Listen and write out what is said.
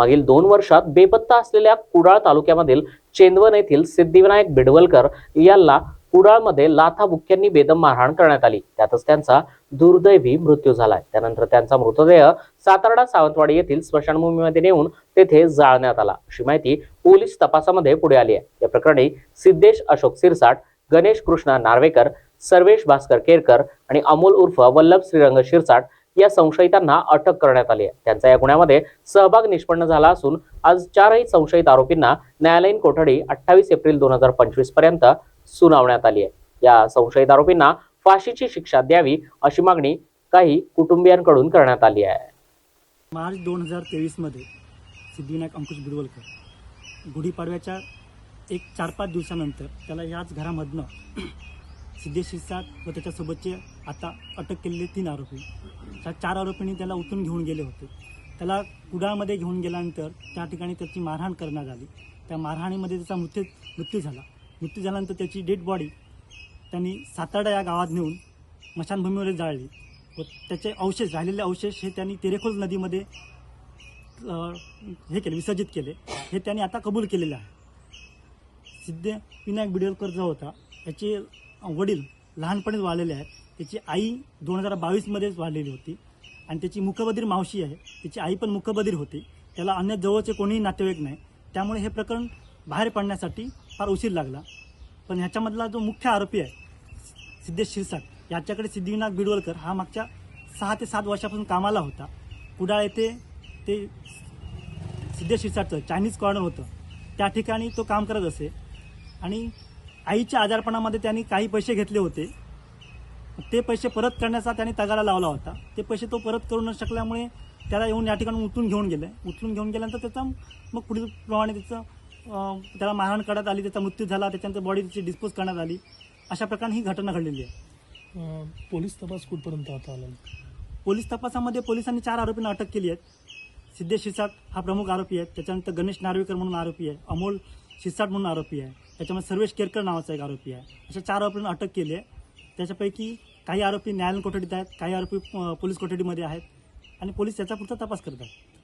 मागील दोन वर्षात बेपत्ता असलेल्या कुडाळ तालुक्यामधील चेंदवन येथील सिद्धिविनायक बिडवलकर यांना कुडाळमध्ये लाथाबुक्क्यांनी बेदम मारहाण करण्यात आली. त्यातच त्यांचा दुर्दैवी मृत्यू झालाय. त्यानंतर त्यांचा मृतदेह सातारडा सावंतवाडी येथील स्मशानभूमीमध्ये नेऊन तेथे जाळण्यात आला. अशी माहिती पोलीस तपासामध्ये पुढे आली आहे. या प्रकरणी सिद्धेश अशोक सिरसाट गणेश कृष्णा नार्वेकर सर्वेश भास्कर केरकर आणि अमोल उर्फ वल्लभ श्रीरंग शिरसाट या संशयितांना अटक करण्यात आली आहे. त्यांचा या गुन्ह्यामध्ये सहभाग निष्पन्न झाला असून आज चारही संशयित आरोपींना न्यायालयीन कोठडी अठ्ठावीस एप्रिल दोन हजार पंचवीसपर्यंत सुनावण्यात आली आहे. या संशयित आरोपींना फाशीची शिक्षा द्यावी अशी मागणी काही कुटुंबियांकडून करण्यात आली आहे. मार्च दोन हजार तेवीसमध्ये सिद्धिविनायक अंकुश बिडवलकर गुढीपाडव्याच्या एक चार पाच दिवसानंतर त्याला याच घरामधनं सिद्धेश शिरसाट व त्याच्यासोबतचे आता अटक केलेले तीन आरोपी. त्या चार आरोपींनी त्याला उतरून घेऊन गेले होते. त्याला कुडामध्ये घेऊन गेल्यानंतर त्या ठिकाणी त्याची मारहाण करण्यात आली. त्या मारहाणीमध्ये त्याचा मृत्यू मृत्यू झाला. मृत्यू झाल्यानंतर त्याची डेड बॉडी त्यांनी साताडा या गावात नेऊन स्मशानभूमीवर जाळली. व त्याचे अवशेष राहिलेले अवशेष हे त्यांनी तेरेखोल नदीमध्ये हे केले विसर्जित केले. हे त्यांनी आता कबूल केलेले आहे. सिद्धे विनायक बिडलकर जो होता. त्याचे वडील लहानपणीच वाढलेले आहेत. त्याची आई दोन हजार बावीसमध्येच वाढलेली होती. आणि त्याची मुखबधीर मावशी आहे. त्याची आई पण मुखबधीर होती. त्याला अन्य जवळचे कोणीही नातेवाईक नाही. त्यामुळे हे प्रकरण बाहेर पडण्यासाठी फार उशीर लागला. पण ह्याच्यामधला जो मुख्य आरोपी आहे सिद्धेश शिरसाट याच्याकडे सिद्धिविनाथ बिडवलकर हा मागच्या सहा ते सात वर्षापासून कामाला होता. कुडाळ येथे ते सिद्धेश शिरसाटचं चायनीज कॉर्नर होतं. त्या ठिकाणी तो काम करत असे. आणि आईच्या आजारपणामध्ये त्यांनी काही पैसे घेतले होते. ते पैसे परत करण्याचा त्याने तगारा लावला होता. ते पैसे तो परत करू न शकल्यामुळे त्याला येऊन या ठिकाणी उचलून घेऊन गेले. उचलून घेऊन गेल्यानंतर त्याचा मग पुढील प्रमाणे त्याचं त्याला मारहाण करण्यात आली त्याचा मृत्यू झाला त्याच्यानंतर बॉडी त्याची डिस्पोज करण्यात आली. अशा प्रकारे ही घटना घडलेली आहे. पोलीस तपास कुठपर्यंत आता आला? पोलीस तपासामध्ये पोलिसांनी चार आरोपींना अटक केली आहे. सिद्धेश शिरसाट हा प्रमुख आरोपी आहे. त्याच्यानंतर गणेश नार्वेकर म्हणून आरोपी आहे. अमोल शिरसाट म्हणून आरोपी आहे. त्याच्यामध्ये सर्वेश केरकर नावाचा एक आरोपी आहे. अशा चार आरोपींना अटक केली आहे. त्याच्यापैकी काही आरोपी न्यायालयीन कोठडीत आहेत काही आरोपी पोलीस कोठडीमध्ये आहेत आणि पोलीस त्याचा पुढचा तपास करत आहेत.